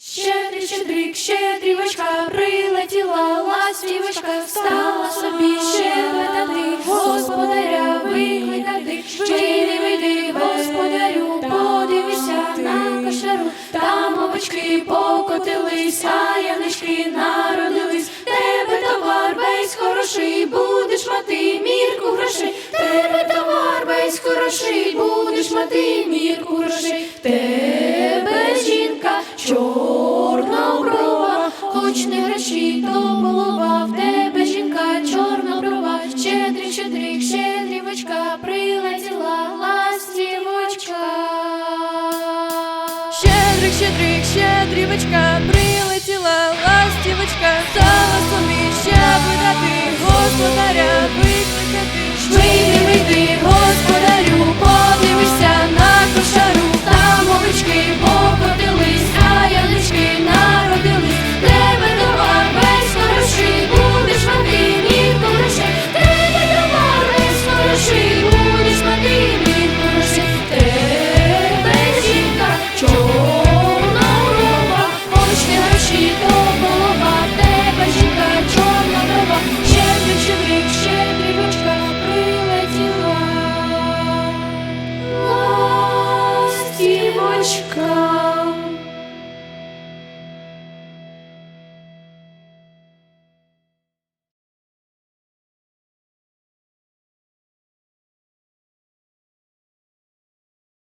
Щедрик, щедрик, щедрівочка, прилетіла ластівочка, стала собі щебетати, господаря викликати, Вийди, вийди, господарю, подивися на кошару, там овочки покотились, а янички народились, тебе товар весь хороший, будеш мати мірку грошей, тебе товар весь хороший, будеш мати мірку грошей, хоч гроші, то голова, в тебе жінка чорноброва, щедрик, щедрик, щедрівочка, прилетіла ластівочка. Щедрик, щедрик, щедрівочка, прилетіла ластівочка, стала собі щебетати, господаря викликати. душі то голова, тебе жінка, чорна дрова, щедрик, щедрик, щедрівочка прилетіла.